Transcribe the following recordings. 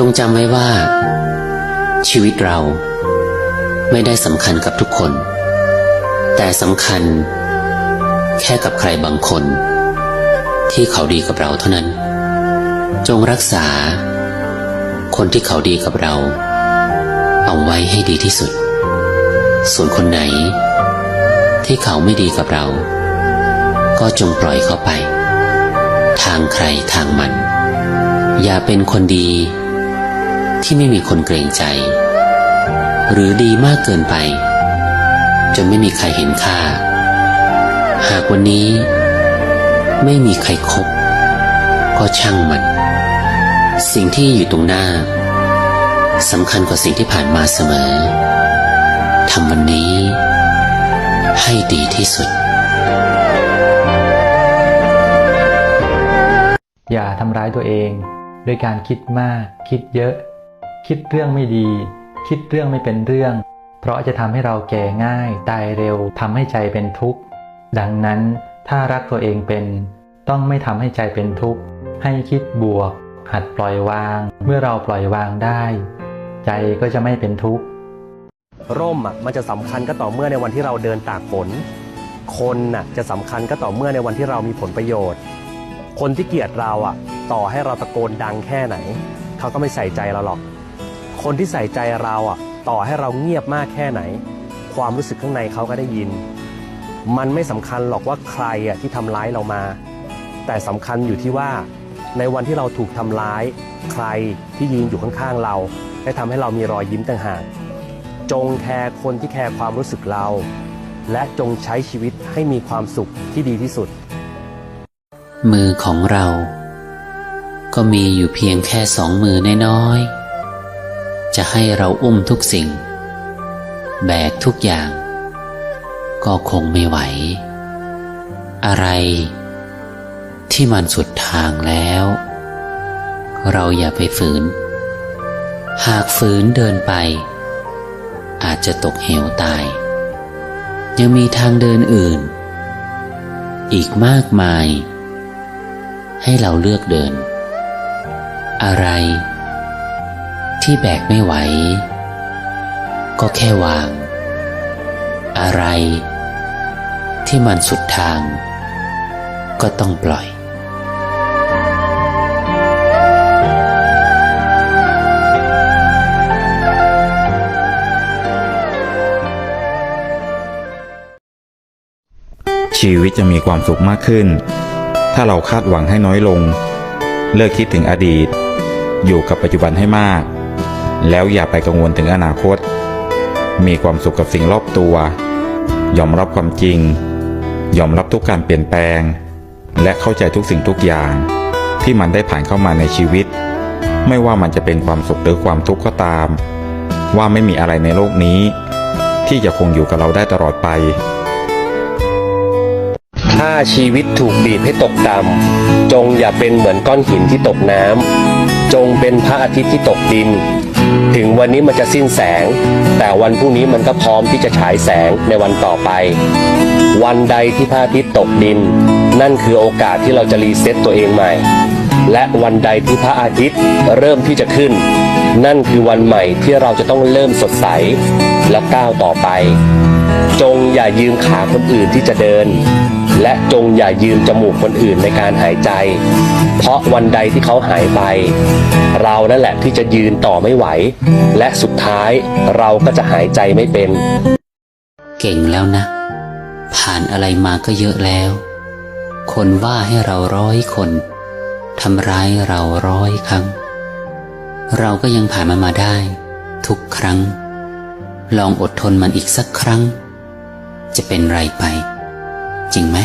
จงจำไว้ว่า ชีวิตเราไม่ได้สำคัญกับทุกคน แต่สำคัญ แค่กับใครบางคน ที่เขาดีกับเราเท่านั้น จงรักษา คนที่เขาดีกับเรา เอาไว้ให้ดีที่สุด ส่วนคนไหน ที่เขาไม่ดีกับเรา ก็จงปล่อยเขาไป ทางใครทางมัน อย่าเป็นคนดี ที่ไม่มีคนเกรงใจ หรือดีมากเกินไป จนไม่มีใครเห็นค่า หากวันนี้ ไม่มีใครครบก็ช่างมัน สิ่งที่อยู่ตรงหน้าสำคัญกว่าสิ่งที่ผ่านมาเสมอทำวันนี้ ให้ดีที่สุด อย่าทำร้ายตัวเอง ด้วยการคิดมากคิดเยอะ คิดเรื่องไม่ดี คิดเรื่องไม่เป็นเรื่อง เพราะจะทำให้เราแก่ง่าย ตายเร็วทำให้ใจเป็นทุกข์ ดังนั้นถ้ารักตัวเองเป็น ต้องไม่ทำให้ใจเป็นทุกข์ ให้คิดบวก หัดปล่อยวาง เมื่อเราปล่อยวางได้ ใจก็จะไม่เป็นทุกข์ ร่มอะมันจะสำคัญก็ต่อเมื่อในวันที่เราเดินตากฝน คนน่ะจะสำคัญก็ต่อเมื่อในวันที่เรามีผลประโยชน์ คนที่เกลียดเราอะ ต่อให้เราตะโกนดังแค่ไหน เขาก็ไม่ใส่ใจเราหรอก คนที่ใส่ใจเราอะต่อให้เราเงียบมากแค่ไหน ความรู้สึกข้างในเขาก็ได้ยิน มันไม่สำคัญหรอกว่าใครอะที่ทำร้ายเรามา แต่สำคัญอยู่ที่ว่า ในวันที่เราถูกทำร้าย ใครที่ยืนอยู่ข้างๆเรา ได้ทำให้เรามีรอยยิ้มต่างหากจงแคร์คนที่แคร์ความรู้สึกเรา และจงใช้ชีวิตให้มีความสุขที่ดีที่สุด มือของเรา ก็มีอยู่เพียงแค่สองมือน้อยๆ จะให้เราอุ้มทุกสิ่ง แบกทุกอย่าง ก็คงไม่ไหว อะไร ที่มันสุดทางแล้ว เราอย่าไปฝืน หากฝืนเดินไป อาจจะตกเหวตาย ยังมีทางเดินอื่น อีกมากมาย ให้เราเลือกเดิน อะไร ที่แบกไม่ไหว ก็แค่วาง อะไร ที่มันสุดทาง ก็ต้องปล่อยชีวิตจะมีความสุขมากขึ้น ถ้าเราคาดหวังให้น้อยลง เลิกคิดถึงอดีต อยู่กับปัจจุบันให้มาก แล้วอย่าไปกังวลถึงอนาคต มีความสุขกับสิ่งรอบตัว ยอมรับความจริง ยอมรับทุกการเปลี่ยนแปลง และเข้าใจทุกสิ่งทุกอย่าง ที่มันได้ผ่านเข้ามาในชีวิต ไม่ว่ามันจะเป็นความสุขหรือความทุกข์ก็ตาม ว่าไม่มีอะไรในโลกนี้ ที่จะคงอยู่กับเราได้ตลอดไป ถ้าชีวิตถูกบีบให้ตกต่ำจงอย่าเป็นเหมือนก้อนหินที่ตกน้ำจงเป็นพระอาทิตย์ที่ตกดิน ถึงวันนี้มันจะสิ้นแสง แต่วันพรุ่งนี้มันก็พร้อมที่จะฉายแสงในวันต่อไป วันใดที่พระอาทิตย์ตกดิน นั่นคือโอกาสที่เราจะรีเซ็ตตัวเองใหม่ และวันใดที่พระอาทิตย์เริ่มที่จะขึ้น นั่นคือวันใหม่ที่เราจะต้องเริ่มสดใสและก้าวต่อไป จงอย่ายืมขาคนอื่นที่จะเดิน และจงอย่ายืมจมูกคนอื่นในการหายใจ เพราะวันใดที่เขาหายไป เรานั่นแหละที่จะยืนต่อไม่ไหว และสุดท้ายเราก็จะหายใจไม่เป็น เก่งแล้วนะ ผ่านอะไรมาก็เยอะแล้ว คนว่าให้เราร้อยคนทำร้ายเราร้อยครั้ง เราก็ยังผ่านมันมาได้ ทุกครั้ง ลองอดทนมันอีกสักครั้ง จะเป็นไรไป จริงไหม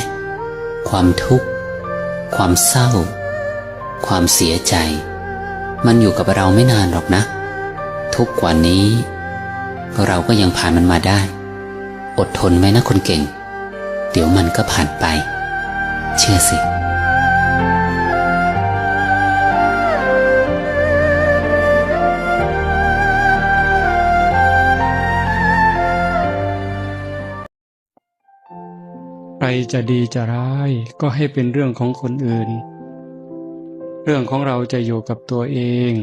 ความทุกข์ ความเศร้า ความเสียใจ มันอยู่กับเราไม่นานหรอกนะ ทุกกว่านี้ เราก็ยังผ่านมันมาได้ อดทนไหมนะคนเก่ง เดี๋ยวมันก็ผ่านไป เชื่อสิ รจะดีจะร้ายก็ให้เป็นเรื่องของคนอื่น เรื่องของเราจะอยู่กับตัวเอง